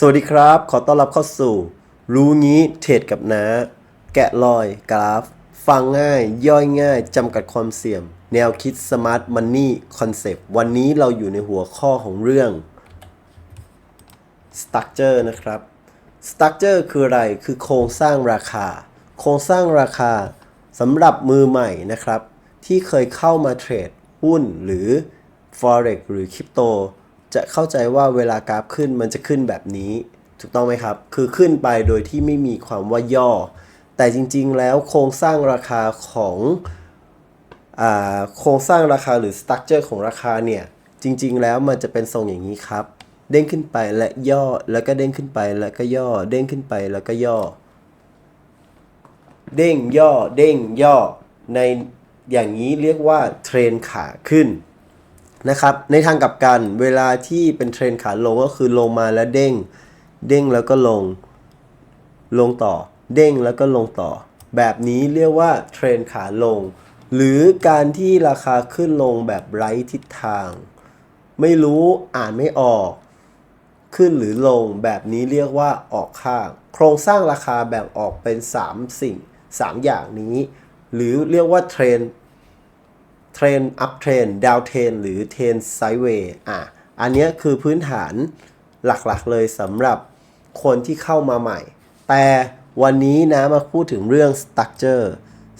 สวัสดีครับ ขอต้อนรับเข้าสู่ รู้งี้เทรดกับน้าแกะรอยกราฟ ฟังง่าย ย่อยง่าย จำกัดความเสี่ยง แนวคิด Smart Money Concept วันนี้เราอยู่ในหัวข้อของเรื่อง Structure นะครับ Structure คืออะไรคือโครงสร้างราคา โครงสร้างราคาสำหรับมือใหม่นะครับ ที่เคยเข้ามาเทรดหุ้นหรือ Forex หรือคริปโต จะเข้าใจว่าเวลากราฟขึ้นมันจะขึ้นแบบนี้ ถูกต้องไหมครับ คือขึ้นไปโดยที่ไม่มีความว่าย่อ แต่จริงๆแล้วโครงสร้างราคาของอ่าโครงสร้างราคาหรือ structure ของราคาเนี่ย จริง ๆ แล้วมันจะเป็นทรงอย่างนี้ครับ เด้งขึ้นไปและย่อแล้วก็เด้งขึ้นไปแล้วก็ย่อ เด้งขึ้นไปแล้วก็ย่อ เด้งย่อเด้งย่อในอย่างนี้เรียกว่าเทรนขาขึ้น นะครับ ในทางกลับกันเวลาที่เป็นเทรนขาลงก็คือลงมาแล้วเด้ง เด้งแล้วก็ลง ลงต่อ เด้งแล้วก็ลงต่อ แบบนี้เรียกว่าเทรนขาลง หรือการที่ราคาขึ้นลงแบบไร้ทิศทาง ไม่รู้อ่านไม่ออก ขึ้นหรือลงแบบนี้เรียกว่าออกข้าง โครงสร้างราคาแบ่งออกเป็น 3 สิ่ง 3 อย่างนี้ หรือเรียกว่าเทรน เทรนอัพเทรนดาวเทรนหรือเทรนไซด์เวย์อะอันนี้คือพื้นฐานหลักๆเลยสำหรับคนที่เข้ามาใหม่ แต่วันนี้นะมาพูดถึงเรื่อง structure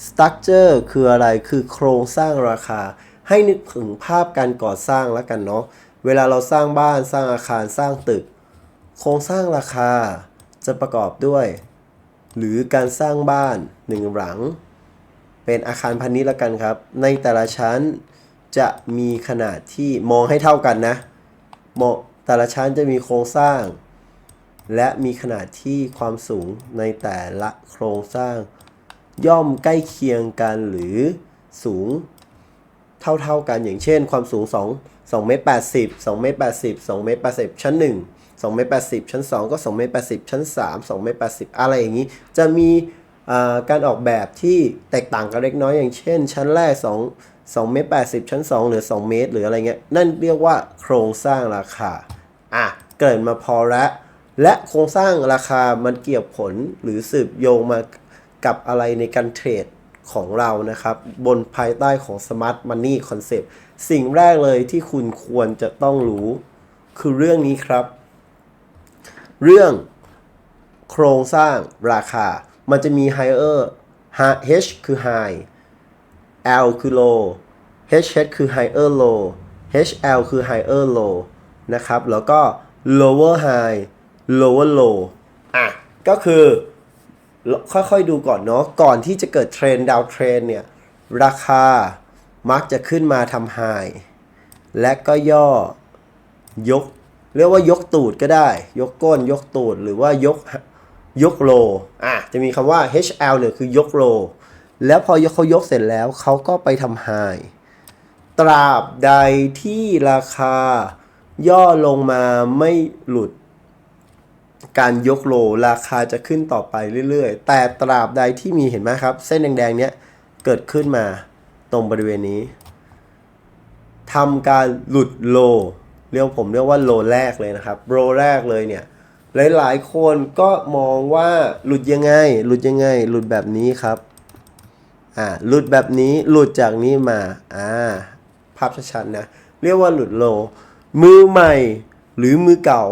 structure คืออะไรคือโครงสร้างราคา ให้นึกถึงภาพการก่อสร้างแล้วกันเนาะเวลาเราสร้างบ้านสร้างอาคารสร้างตึก โครงสร้างราคาจะประกอบด้วย หรือการสร้างบ้านหนึ่งหลัง เป็นอาคารพาณิชย์ละกันครับ ในแต่ละชั้นจะมีขนาดที่มองให้เท่ากันนะมองแต่ละชั้นจะมีโครงสร้าง และมีขนาดที่ความสูงในแต่ละโครงสร้าง ย่อมใกล้เคียงกันหรือสูงเท่าๆกันอย่างเช่น ความสูง 2 2เมตร80 2เมตร80 2เมตร80 ชั้น 1 2เมตร80 ชั้น 2 ก็2เมตร80 ชั้น 3 2เมตร80 อะไรอย่างนี้ จะมี การออกแบบที่แตกต่างกันเล็กน้อยอย่างเช่น ชั้นแรก 2 2เมตร80 ชั้น 2หลือ 2 เมตร หรืออะไรเงี้ย นั่นเรียกว่าโครงสร้างราคา อะ เกิดมาพอแล้วและโครงสร้างราคามันเกี่ยวผลหรือสืบโยงมากับอะไรในการเทรดของเรานะครับ บนภายใต้ของ Smart Money Concept สิ่งแรกเลยที่คุณควรจะต้องรู้ คือเรื่องนี้ครับ เรื่องโครงสร้างราคา มันจะมี higher H คือ high L คือ low H H คือ higher low HL คือ higher low นะครับ แล้วก็ lower high lower low อะ ก็คือ ค่อยๆดูก่อนเนาะ ก่อนที่จะเกิดเทรนดาวเทรนเนี่ย ราคามักจะขึ้นมาทำไฮและก็ย่อยก เรียกว่ายกตูดก็ได้ ยกก้นยกตูดหรือว่ายก ยกโลอะจะมีคำว่า HL เนี่ยคือยกโล แล้วพอยกเขายกเสร็จแล้วเขาก็ไปทำไฮตราบใดที่ราคาย่อลงมาไม่หลุด การยกโลราคาจะขึ้นต่อไปเรื่อยๆ แต่ตราบใดที่มีเห็นไหมครับ เส้นแดงๆเนี้ยเกิดขึ้นมาตรงบริเวณนี้ทำการหลุดโลเรียกผมเรียกว่าโลแรกเลยนะครับโลแรกเลยเนี่ย หลายๆ คนก็มองว่าหลุดยังไง หลุดยังไง หลุดแบบนี้ครับ อ่า หลุดแบบนี้ หลุดจากนี้มา อ่า ภาพชัดๆนะ เรียกว่าหลุดโล มือใหม่หรือมือเก่า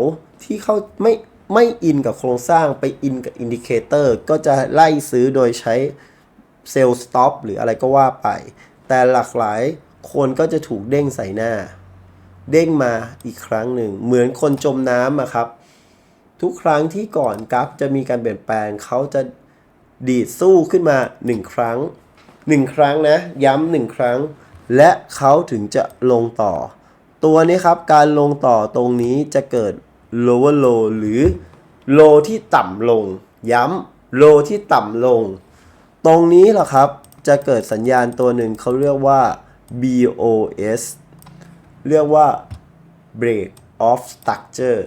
ที่เขาไม่ไม่อินกับโครงสร้างไปอินกับอินดิเคเตอร์ ก็จะไล่ซื้อโดยใช้เซลล์สต็อปหรืออะไรก็ว่าไป แต่หลากหลายคนก็จะถูกเด้งใส่หน้า เด้งมาอีกครั้งหนึ่ง เหมือนคนจมน้ำอะครับ ทุกครั้งที่ก่อนกราฟจะมีการเปลี่ยนแปลงเขาจะดีดสู้ขึ้นมา 1 ครั้ง 1 ครั้งนะ ย้ำหนึ่งครั้ง และเขาถึงจะลงต่อ ตัวนี้ครับการลงต่อตรงนี้จะเกิด lower low หรือ low ที่ต่ำลง ย้ำ low ที่ต่ำลง ตรงนี้แหละครับจะเกิดสัญญาณตัวหนึ่งเขาเรียกว่า BOS เรียกว่า break of structure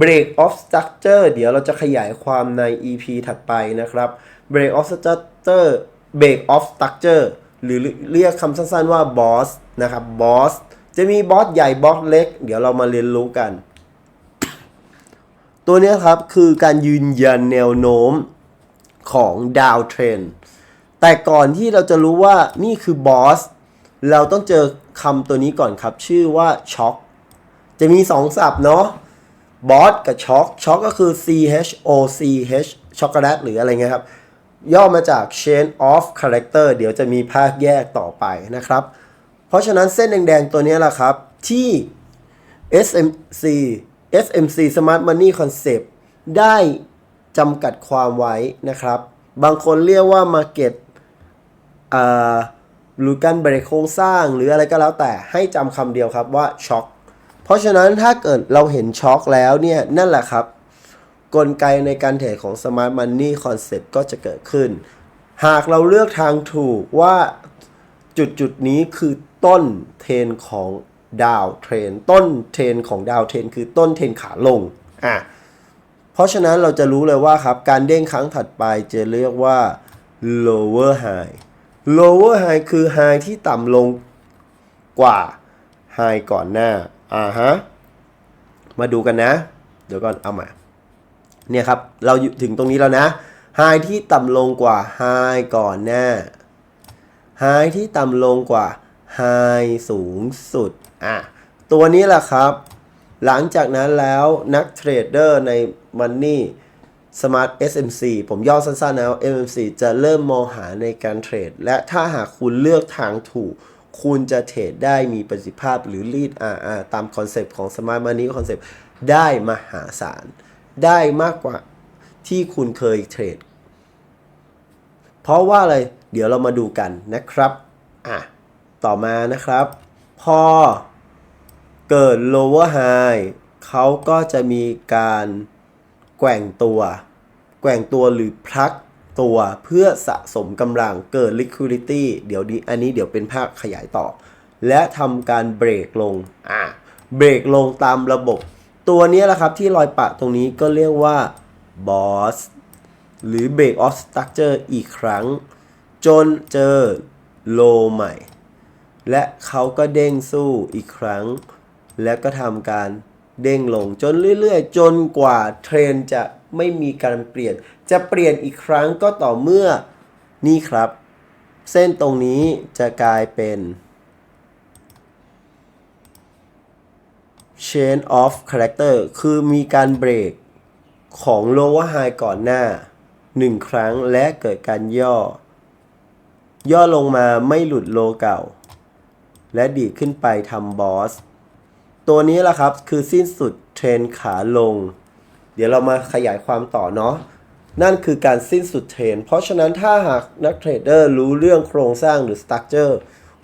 break of structure เดี๋ยวเราจะขยายความใน EP ถัดไปนะครับ break of structure break of structure หรือเรียกคำสั้นๆว่า boss นะครับ boss จะมีบอสใหญ่บอสเล็ก เดี๋ยวเรามาเรียนรู้กัน ตัวนี้ครับคือการยืนยันแนวโน้มของดาวเทรนแต่ก่อนที่เราจะรู้ว่านี่คือบอสเราต้องเจอคำตัวนี้ก่อนครับ ชื่อว่าช็อคจะมีสองศัพท์เนาะ บอสกับช็อคช็อคก็คือ C H O C H ช็อกโกแลตหรืออะไรเงี้ยครับ ย่อมาจาก chain of character เดี๋ยวจะมีภาคแยกต่อไปนะครับ เพราะฉะนั้นเส้นแดงๆตัวนี้แหละครับ ที่ SMC SMC Smart Money Concept ได้จำกัดความไว้นะครับ บางคนเรียกว่า Market หรือการเบรกโครงสร้างหรืออะไรก็แล้วแต่ให้จำคำเดียวครับว่าช็อค เพราะฉะนั้นถ้าเกิดเราเห็นช็อคแล้วเนี่ยนั่นแหละครับ กลไกในการเทรดของ Smart Money Concept ก็จะเกิดขึ้น หากเราเลือกทางถูกว่าจุดจุดนี้คือต้นเทรนของดาวเทรนต้นเทรนของดาวเทรนคือต้นเทรนขาลงอะเพราะฉะนั้นเราจะรู้เลยว่าครับ การเด้งครั้งถัดไปจะเรียกว่า lower high lower high คือ high ที่ต่ำลงกว่า high ก่อนหน้า อ่าฮะ มาดูกันนะ เดี๋ยวก่อนเอามาเนี่ยครับ เราถึงตรงนี้แล้วนะไฮที่ต่ำลงกว่าไฮก่อนหน้าไฮที่ต่ำลงกว่าไฮสูงสุด อะ ตัวนี้แหละครับ หลังจากนั้นแล้วนักเทรดเดอร์ใน Money Smart SMC ผมย่อสั้นๆนะ SMC จะเริ่มมองหาในการเทรด และถ้าหากคุณเลือกทางถูก คุณจะเทรดได้มีประสิทธิภาพหรือ lead RR ตามคอนเซปต์ของ Smart Money Concept ได้มหาศาล ได้มากกว่าที่คุณเคยเทรด เพราะว่าอะไร เดี๋ยวเรามาดูกันนะครับ อะ ต่อมานะครับ พอเกิด lower high เขาก็จะมีการแกว่งตัว แกว่งตัวหรือพลัก ตัวเพื่อสะสมกำลังเกิด liquidity เดี๋ยวนี้อันนี้เดี๋ยวเป็นภาคขยายต่อ และทำการเบรกลงอะเบรกลงตามระบบ ตัวนี้แหละครับที่รอยปะตรงนี้ก็เรียกว่า boss หรือ break of structure อีกครั้ง จนเจอ low ใหม่ และเขาก็เด้งสู้อีกครั้ง และก็ทำการเด้งลงจนเรื่อยๆ จนกว่าเทรนจะไม่มีการเปลี่ยน จะเปลี่ยนอีกครั้งก็ต่อเมื่อนี่ครับ เส้นตรงนี้จะกลายเป็น chain of character คือมีการเบรกของ lower high ก่อนหน้า 1 ครั้งและเกิดการย่อ ย่อลงมาไม่หลุดโลเก่า และดีดขึ้นไปทำบอส ตัวนี้แหละครับคือสิ้นสุดเทรนขาลง เดี๋ยวเรามาขยายความต่อเนาะ นั่นคือการสิ้นสุดเทรน เพราะฉะนั้นถ้าหากนักเทรดเดอร์รู้เรื่องโครงสร้างหรือสตั๊กเจอร์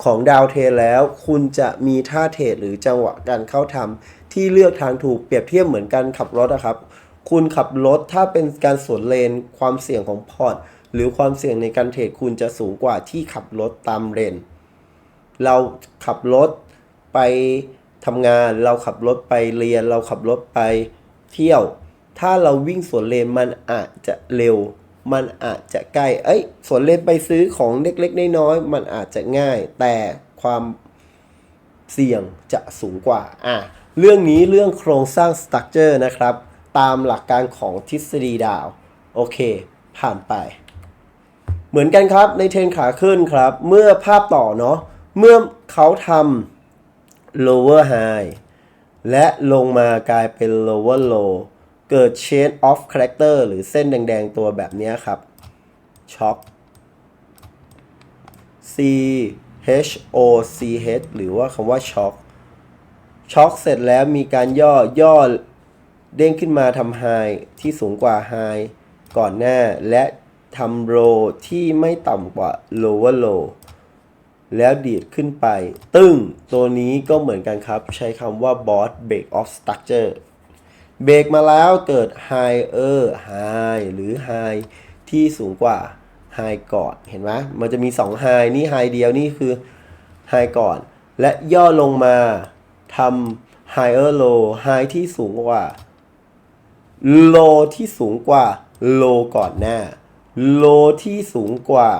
ของดาวเทรนแล้ว คุณจะมีท่าเทรดหรือจังหวะการเข้าทำที่เลือกทางถูกเปรียบเทียบเหมือนการขับรถนะครับ คุณขับรถถ้าเป็นการสวนเลน ความเสี่ยงของพอร์ตหรือความเสี่ยงในการเทรดคุณจะสูงกว่าที่ขับรถตามเลน เราขับรถไปทำงาน เราขับรถไปเรียน เราขับรถไปเที่ยว ถ้าเราวิ่งสวนเลนมันอาจจะเร็ว มันอาจจะใกล้ เอ้ยสวนเลนไปซื้อของเล็กๆน้อยๆมันอาจจะง่าย แต่ความเสี่ยงจะสูงกว่า อะ เรื่องนี้เรื่องโครงสร้างสตั๊กเจอร์นะครับ ตามหลักการของทฤษฎีดาว โอเค ผ่านไป เหมือนกันครับในเทรนขาขึ้นครับ เมื่อภาพต่อเนาะ เมื่อเขาทำ lower high และลงมากลายเป็น lower low เกิด chain of character หรือเส้นแดง ๆ ตัวแบบนี้ครับช็อค C H O C H หรือว่าคำว่าช็อคช็อคเสร็จแล้วมีการย่อย่อเด้งขึ้นมาทำไฮที่สูงกว่าไฮก่อนหน้าและทำโรที่ไม่ต่ำกว่า lower low แล้วดีดขึ้นไป ตึ้งตัวนี้ก็เหมือนกันครับ ใช้คำว่า boss break of structure เบรกมาแล้วเกิด higher high หรือ high ที่สูงกว่า high ก่อนเห็นไหมมันจะมี 2 high นี่ high เดียวนี่คือ high ก่อน และย่อลงมาทำ higher low high ที่สูงกว่า low ที่สูงกว่า low ก่อนหน้า low ที่สูงกว่า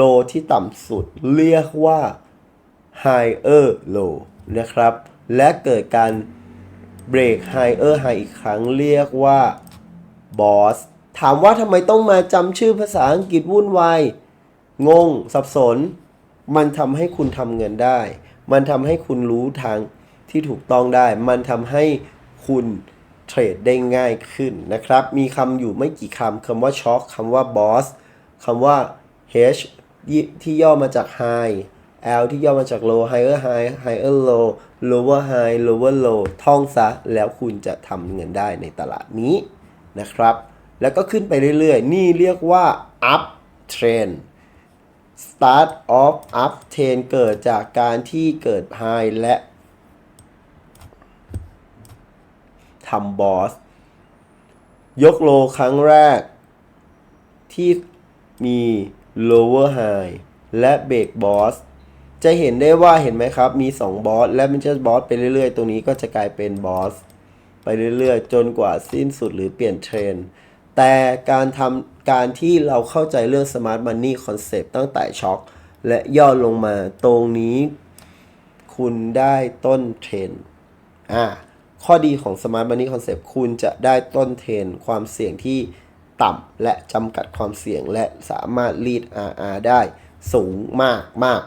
low ที่ต่ำสุด เรียกว่า higher low นะครับ และเกิดการ เบรก higher high อีกครั้งเรียกว่า boss ถามว่าทำไมต้องมาจำชื่อภาษาอังกฤษวุ่นวายงง สับสน มันทำให้คุณทำเงินได้ มันทำให้คุณรู้ทางที่ถูกต้องได้ มันทำให้คุณเทรดได้ง่ายขึ้นนะครับ มีคำอยู่ไม่กี่คำคำว่าช็อคคำว่า boss คำว่า H ที่ย่อมาจาก high L ที่ย่อมาจาก low higher high higher low lower high lower low ท่องซะ แล้วคุณจะทำเงินได้ในตลาดนี้นะครับ แล้วก็ขึ้นไปเรื่อยๆ นี่เรียกว่า up trend start of up trend เกิดจากการที่เกิด high และทำ boss ยกโลครั้งแรก ที่มี lower high และเบรก boss จะเห็นได้ว่าเห็นไหมครับ มี 2 บอส และมันจะบอสไปเรื่อยๆ ตรงนี้ก็จะกลายเป็นบอสไปเรื่อยๆ จนกว่าสิ้นสุดหรือเปลี่ยนเทรนแต่การทำการที่เราเข้าใจเรื่อง Smart Money Concept ตั้งแต่ช็อคและย่อลงมาตรงนี้คุณได้ต้นเทรนอ่าข้อดีของ Smart Money Concept คุณจะได้ต้นเทรนความเสี่ยงที่ต่ำและจำกัดความเสี่ยงและสามารถรีด RR ได้สูงมากมาก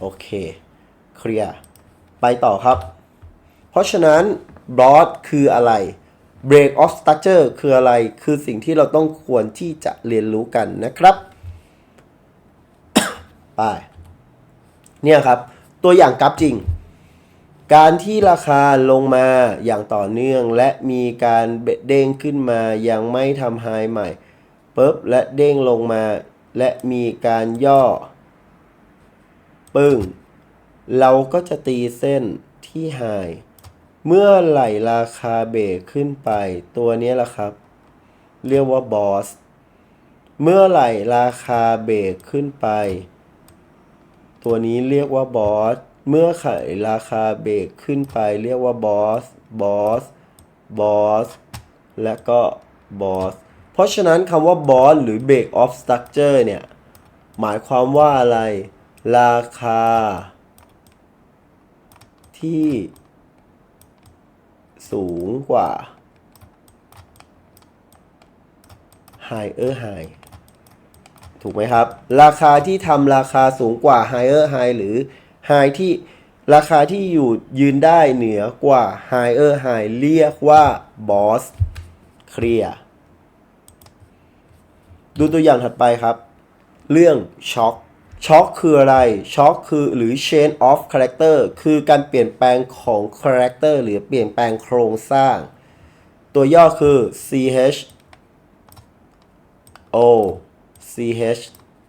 โอเค เคลียร์ไปต่อครับ เพราะฉะนั้น broad คืออะไร break of structure คืออะไร คือสิ่งที่เราต้องควรที่จะเรียนรู้กันนะครับ ไป เนี่ยครับ ตัวอย่างกราฟจริง การที่ราคาลงมาอย่างต่อเนื่อง และมีการเด้งขึ้นมายังไม่ทำไฮใหม่ปุ๊บและเด้งลงมา และมีการย่อ ปึ้ง เราก็จะตีเส้นที่ไฮเมื่อไหร่ราคาเบรกขึ้นไป ตัวนี้แหละครับ เรียกว่าบอส เมื่อไหร่ราคาเบรกขึ้นไป ตัวนี้เรียกว่าบอส เมื่อไขราคาเบรกขึ้นไป เรียกว่าบอส บอส บอส และก็บอส เพราะฉะนั้นคำว่าบอสหรือ break of structure เนี่ย หมายความว่าอะไร ราคา ที่สูงกว่า higher high ถูกไหมครับ ราคาที่ทำราคาสูงกว่า higher high หรือ high ที่ราคาที่อยู่ยืนได้เหนือกว่า higher high เรียกว่า boss เคลียร์ดูตัวอย่างถัดไปครับ เรื่องช็อค ช็อคคืออะไรช็อคคือหรือ change of character คือการเปลี่ยนแปลงของ character หรือเปลี่ยนแปลงโครงสร้าง ตัวย่อคือ ch o ch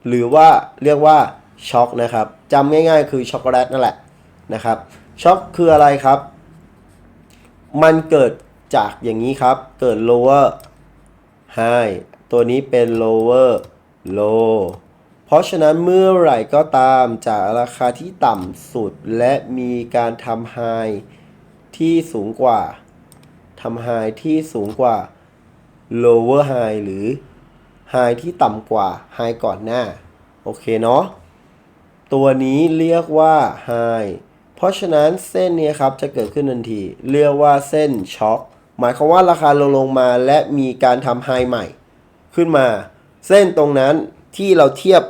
หรือว่าเรียกว่าช็อคนะครับจำง่ายๆ คือช็อกโกแลตนั่นแหละนะครับช็อคคืออะไรครับ มันเกิดจากอย่างนี้ครับ เกิด lower high ตัวนี้เป็น lower low เพราะฉะนั้นเมื่อไหร่ก็ตามจากราคาที่ต่ำสุดและมีการทำ high ที่สูงกว่าทำ high ที่สูงกว่า lower high หรือ high ที่ต่ำกว่า high ก่อนหน้า โอเคเนาะตัวนี้เรียกว่า high เพราะฉะนั้นเส้นนี้ครับจะเกิดขึ้นทันที เรียกว่าเส้นช็อคหมายความว่าราคาลงลงมาและมีการทำ high ใหม่ ขึ้นมา เส้นตรงนั้นที่เราเทียบ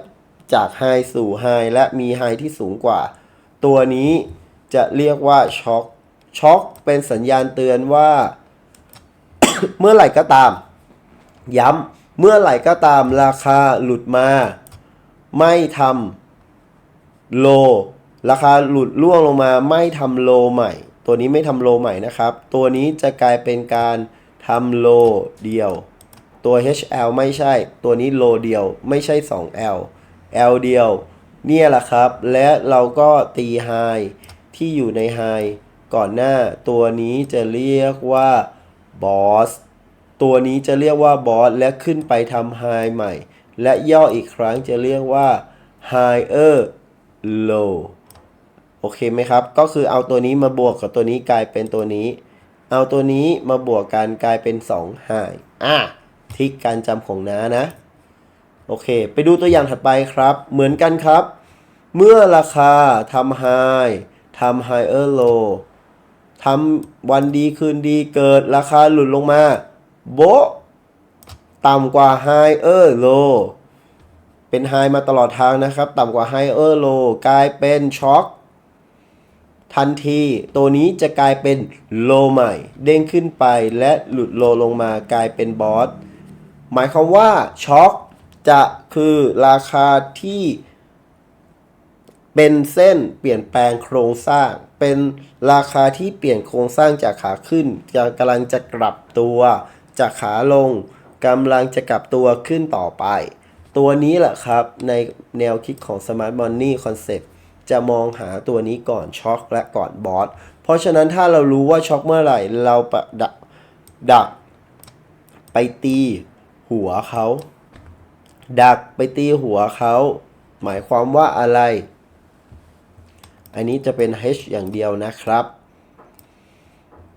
จาก high สู่ high และมี high ที่สูงกว่า ตัวนี้จะเรียกว่าช็อคช็อคเป็นสัญญาณเตือนว่า เมื่อไหร่ก็ตาม ย้ำเมื่อไหร่ก็ตามราคาหลุดมา ไม่ทำโล ราคาหลุดล่วงลงมาไม่ทำโลใหม่ ตัวนี้ไม่ทำโลใหม่นะครับ ตัวนี้จะกลายเป็นการทำโลเดียว ตัว HL ไม่ใช่ ตัวนี้โลเดียว ไม่ใช่ 2L L เดียว เนี่ยแหละครับ และเราก็ตีไฮที่อยู่ในไฮก่อนหน้า ตัวนี้จะเรียกว่าบอสตัวนี้จะเรียกว่าบอสและขึ้นไปทำไฮใหม่ และย่ออีกครั้งจะเรียกว่า higher low โอเคไหมครับ ก็คือเอาตัวนี้มาบวกกับตัวนี้กลายเป็นตัวนี้ เอาตัวนี้มาบวกกันกลายเป็น2 high อะทิกการจำของน้านะ โอเค ไปดูตัวอย่างถัดไปครับ เหมือนกันครับ เมื่อราคาทำ high ทำ higher low ทำวันดีคืนดีเกิดราคาหลุดลงมาโบะต่ำกว่า higher low เป็นไฮมาตลอดทางนะครับ ต่ำกว่า higher low กลายเป็นช็อคทันทีตัวนี้จะกลายเป็นโลใหม่ เด้งขึ้นไปและหลุดโลลงมากลายเป็นบอสหมายความว่าช็อค จะคือราคาที่เป็นเส้นเปลี่ยนแปลงโครงสร้าง เป็นราคาที่เปลี่ยนโครงสร้างจากขาขึ้นจะกำลังจะกลับตัวจากขาลงกำลังจะกลับตัวขึ้นต่อไป ตัวนี้แหละครับในแนวคิดของ Smart Money Concept จะมองหาตัวนี้ก่อนช็อคและก่อนบอสเพราะฉะนั้นถ้าเรารู้ว่าช็อคเมื่อไหร่ เราประดักดักไปตีหัวเขา ดักไปตีหัวเขาหมายความว่าอะไร อันนี้จะเป็น H อย่างเดียวนะครับ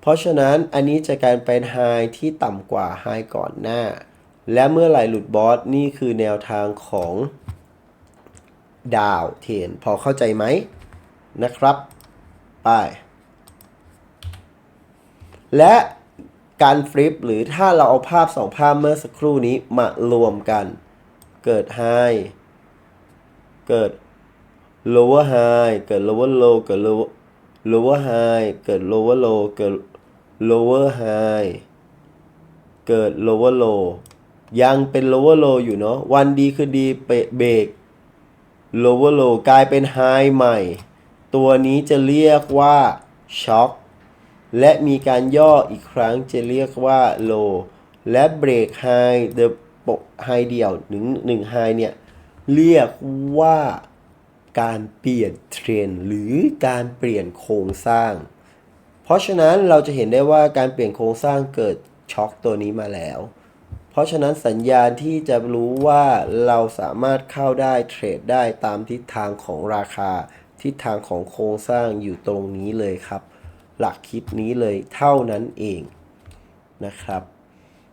เพราะฉะนั้นอันนี้จะกลายเป็น High ที่ต่ำกว่า High ก่อนหน้า และเมื่อไหร่หลุดบอสนี่คือแนวทางของดาวเทนพอเข้าใจไหมนะครับไปและการฟลิปหรือถ้าเราเอาภาพสองภาพเมื่อสักครู่นี้มารวมกัน เกิด High เกิด lower high เกิด lower low เกิด lower lower high เกิด lower low เกิด lower high เกิด lower low ยังเป็น lower low อยู่เนาะ วันดีคือดีเปะเบรก lower low กลายเป็น high ใหม่ ตัวนี้จะเรียกว่า shock และมีการย่ออีกครั้งจะเรียกว่า low และเบรก high the ปก high เดี่ยวหนึ่งหนึ่ง high เนี่ยเรียกว่าการเปลี่ยนเทรนหรือการเปลี่ยนโครงสร้าง เพราะฉะนั้นเราจะเห็นได้ว่าการเปลี่ยนโครงสร้างเกิดช็อคตัวนี้มาแล้ว เพราะฉะนั้นสัญญาณที่จะรู้ว่าเราสามารถเข้าได้เทรดได้ตามทิศทางของราคา ทิศทางของโครงสร้างอยู่ตรงนี้เลยครับ หลักคิดนี้เลยเท่านั้นเองนะครับ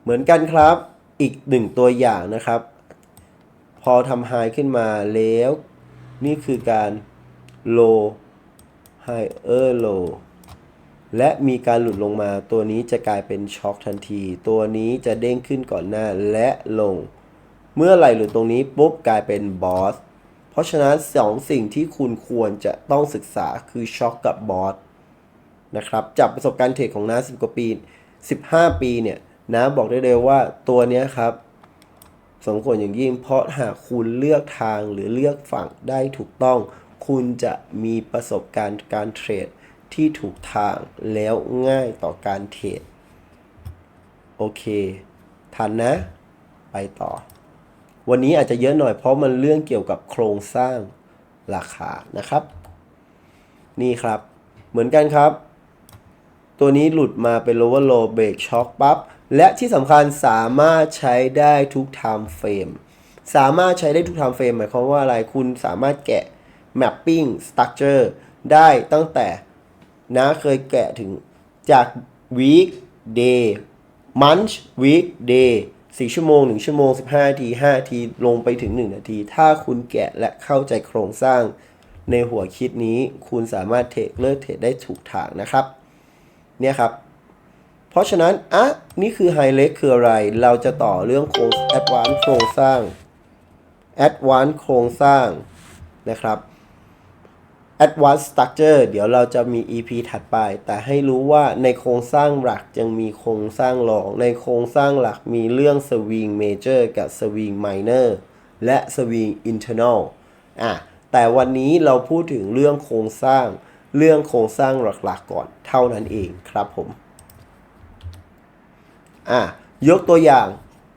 เหมือนกันครับ อีกหนึ่งตัวอย่างนะครับ พอทำไฮขึ้นมาแล้ว นี่คือการ low higher low และมีการหลุดลงมาตัวนี้จะกลายเป็นช็อคทันที ตัวนี้จะเด้งขึ้นก่อนหน้าและลง เมื่อไหร่หลุดตรงนี้ปุ๊บกลายเป็นบอสเพราะฉะนั้นสองสิ่งที่คุณควรจะต้องศึกษาคือช็อคกับบอสนะครับจากประสบการณ์เทรดของน้า10 กว่าปี 15 ปีเนี่ย น้าบอกได้เลยว่าตัวนี้ครับสมควรอย่างยิ่งเพราะหากคุณเลือกทางหรือเลือกฝั่งได้ถูกต้อง คุณจะมีประสบการณ์การเทรดที่ถูกทางแล้วง่ายต่อการเทรดโอเค ทันนะ ไปต่อ วันนี้อาจจะเยอะหน่อยเพราะมันเรื่องเกี่ยวกับโครงสร้างราคานะครับ นี่ครับ เหมือนกันครับ ตัวนี้หลุดมาเป็น lower low break shock ปั๊บ และที่สำคัญสามารถใช้ได้ทุก time frame สามารถใช้ได้ทุก time frame หมายความว่าอะไรคุณสามารถแกะ mapping structure ได้ตั้งแต่นะเคยแกะถึงจาก week day month week day 4 ชั่วโมง 1 ชั่วโมง 15นาที5นาที ลงไปถึง 1 นาที ถ้าคุณแกะและเข้าใจโครงสร้างในหัวคิดนี้ คุณสามารถเทรดเลิกเทรดได้ถูกทางนะครับ เนี่ยครับ เพราะฉะนั้น อะ นี่คือไฮเล k คืออะไร เราจะต่อเรื่องโครง advanced โครงสร้าง advanced โครงสร้างนะครับ advanced structure เดี๋ยวเราจะมี EP ถัดไป แต่ให้รู้ว่าในโครงสร้างหลักยังมีโครงสร้างรอง ในโครงสร้างหลักมีเรื่อง swing major กับ swing minor และ swing internal อะ แต่วันนี้เราพูดถึงเรื่องโครงสร้าง เรื่องโครงสร้างหลักๆก่อน เท่านั้นเองครับผม อะยกตัวอย่าง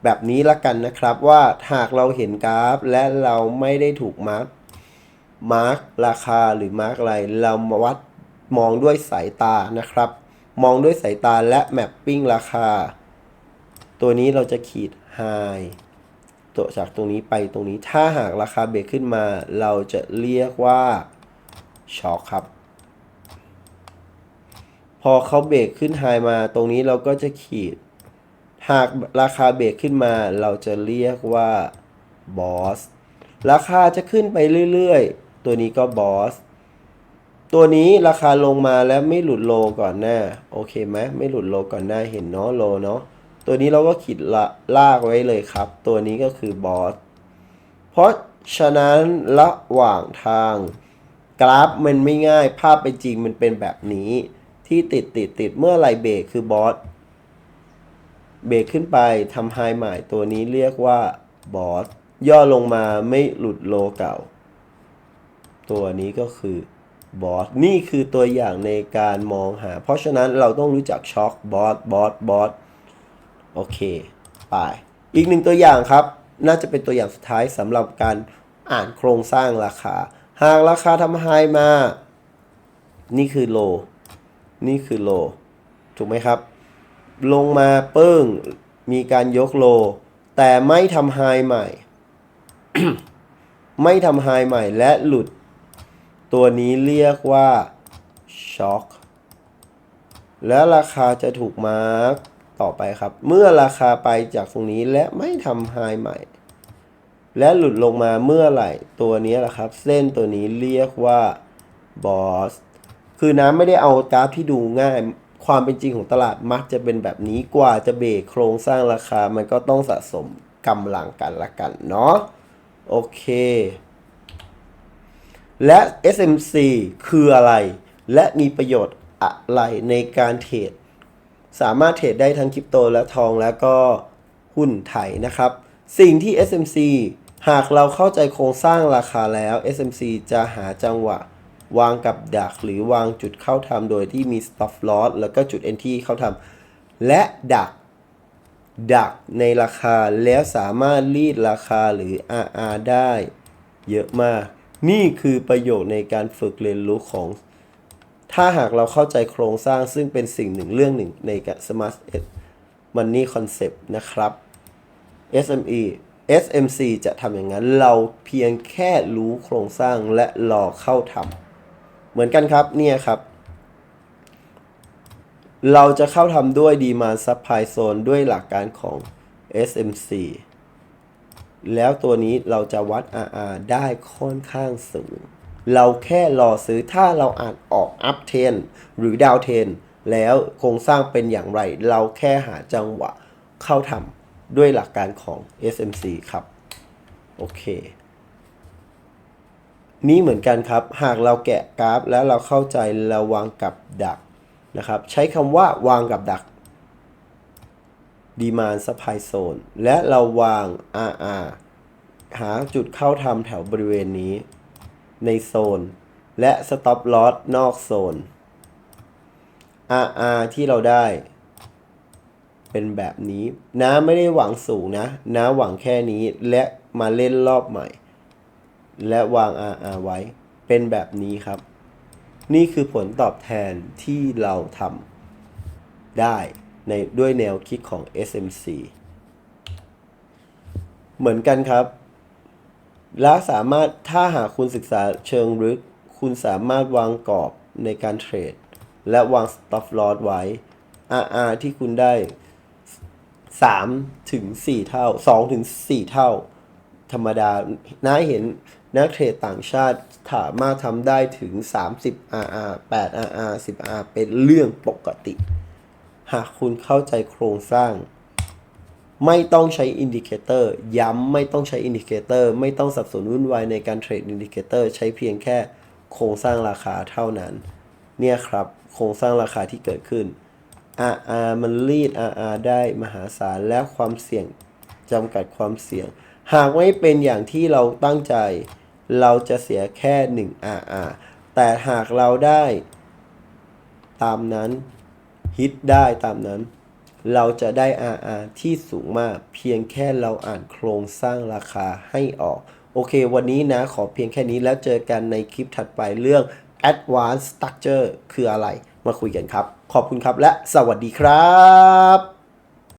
แบบนี้ละกันนะครับว่าหากเราเห็นกราฟและเราไม่ได้ถูกมาร์กมาร์กราคาหรือมาร์กอะไร เรามาวัดมองด้วยสายตานะครับ มองด้วยสายตาและแมปปิ้งราคา ตัวนี้เราจะขีด High ตัวจากตรงนี้ไปตรงนี้ถ้าหากราคาเบรกขึ้นมา เราจะเรียกว่าช็อคครับ พอเขาเบรกขึ้นไฮมาตรงนี้เราก็จะขีด หากราคาเบรกขึ้นมาเราจะเรียกว่าบอสราคาจะขึ้นไปเรื่อยๆ ตัวนี้ก็บอสตัวนี้ราคาลงมาแล้วไม่หลุดโลก่อนหน้า โอเคไหมไม่หลุดโลก่อนหน้าเห็นเนาะโลเนาะตัวนี้เราก็ขีดละลากไว้เลยครับ ตัวนี้ก็คือบอสเพราะฉะนั้นระหว่างทาง กราฟมันไม่ง่ายภาพเป็นจริงมันเป็นแบบนี้ ที่ติดติดติดเมื่อไรเบรกคือบอส เบรกขึ้นไปทำไฮใหม่ตัวนี้เรียกว่าบอสย่อลงมาไม่หลุดโลเก่า ตัวนี้ก็คือบอสนี่คือตัวอย่างในการมองหา เพราะฉะนั้นเราต้องรู้จักช็อคบอสบอสบอสโอเค ไป อีกหนึ่งตัวอย่างครับ น่าจะเป็นตัวอย่างสุดท้ายสำหรับการอ่านโครงสร้างราคา หากราคาทำไฮมา นี่คือโล นี่คือโล ถูกไหมครับ ลงมาเปิ้ง มีการยกโล แต่ไม่ทำไฮใหม่ ไม่ทำไฮใหม่และหลุด ตัวนี้เรียกว่าช็อคและราคาจะถูกมาร์กต่อไปครับ เมื่อราคาไปจากตรงนี้และไม่ทำไฮใหม่ และหลุดลงมาเมื่อไหร่ตัวนี้แหละครับ เส้นตัวนี้เรียกว่าบอสคือน้ำไม่ได้เอากราฟที่ดูง่าย ความเป็นจริงของตลาดมักจะเป็นแบบนี้กว่าจะเบรกโครงสร้างราคา มันก็ต้องสะสมกำลังกันละกันเนาะโอเค และ SMC คืออะไร และมีประโยชน์อะไรในการเทรดสามารถเทรดได้ทั้งคริปโตและทองแล้วก็หุ้นไทยนะครับ สิ่งที่ SMC หากเราเข้าใจโครงสร้างราคาแล้ว SMC จะหาจังหวะ วางกับดักหรือวางจุดเข้าทำโดยที่มี stop loss แล้วก็จุด entry เข้าทำและดัก ดักในราคาแล้วสามารถรีดราคาหรือ RR ได้เยอะมาก นี่คือประโยชน์ในการฝึกเรียนรู้ของ ถ้าหากเราเข้าใจโครงสร้างซึ่งเป็นสิ่งหนึ่งเรื่องหนึ่งในกับ Smart Money Concept นะครับ SME SMC จะทำอย่างนั้น เราเพียงแค่รู้โครงสร้างและรอเข้าทำ เหมือนกันครับเนี่ยครับ เราจะเข้าทำด้วย Demand Supply Zone ด้วยหลักการของ SMC แล้วตัวนี้เราจะวัด RR ได้ค่อนข้างสูง เราแค่รอซื้อถ้าเราอานออก up trend หรือ down trend แล้วโครงสร้างเป็นอย่างไร เราแค่หาจังหวะเข้าทำด้วยหลักการของ SMC ครับ โอเค นี่เหมือนกันครับ หากเราแกะกราฟ แล้วเราเข้าใจราวางกับดักนะครับ ใช้คำว่าวางกับดัก Demand Supply Zone และเราวาง RR หาจุดเข้าทำแถวบริเวณนี้ ในโซน และ Stop Loss นอกโซน RR ที่เราได้ เป็นแบบนี้ น้าไม่ได้หวังสูงนะ น้าหวังแค่นี้และมาเล่นรอบใหม่ และวาง RR ไว้ เป็นแบบนี้ครับ นี่คือผลตอบแทนที่เราทำได้ในด้วยแนวคิดของ SMC เหมือนกันครับ และสามารถถ้าหากคุณศึกษาเชิงลึก คุณสามารถวางกรอบในการเทรด และวาง stop loss ไว้ RR ที่คุณได้ 3 ถึง 4 เท่า 2 ถึง 4 เท่า ธรรมดาน้าเห็น นักเทรดต่างชาติสามารถทำได้ถึง 30 RR 8 RR 10 RR เป็นเรื่องปกติ หากคุณเข้าใจโครงสร้าง ไม่ต้องใช้อินดิเคเตอร์ย้ำไม่ต้องใช้อินดิเคเตอร์ไม่ต้องสับสนวุ่นวายในการเทรดอินดิเคเตอร์ใช้เพียงแค่โครงสร้างราคาเท่านั้น เนี่ยครับโครงสร้างราคาที่เกิดขึ้น RR มันรีด RR ได้มหาศาลและความเสี่ยงจำกัดความเสี่ยง หากไม่เป็นอย่างที่เราตั้งใจ เราจะเสียแค่ 1 RR แต่หากเราได้ตามนั้นฮิตได้ตามนั้น เราจะได้ RR ที่สูงมากเพียงแค่เราอ่านโครงสร้างราคาให้ออก โอเค วันนี้นะขอเพียงแค่นี้แล้วเจอกันในคลิปถัดไปเรื่อง Advanced Structure คืออะไร มาคุยกันครับ ขอบคุณครับและสวัสดีครับ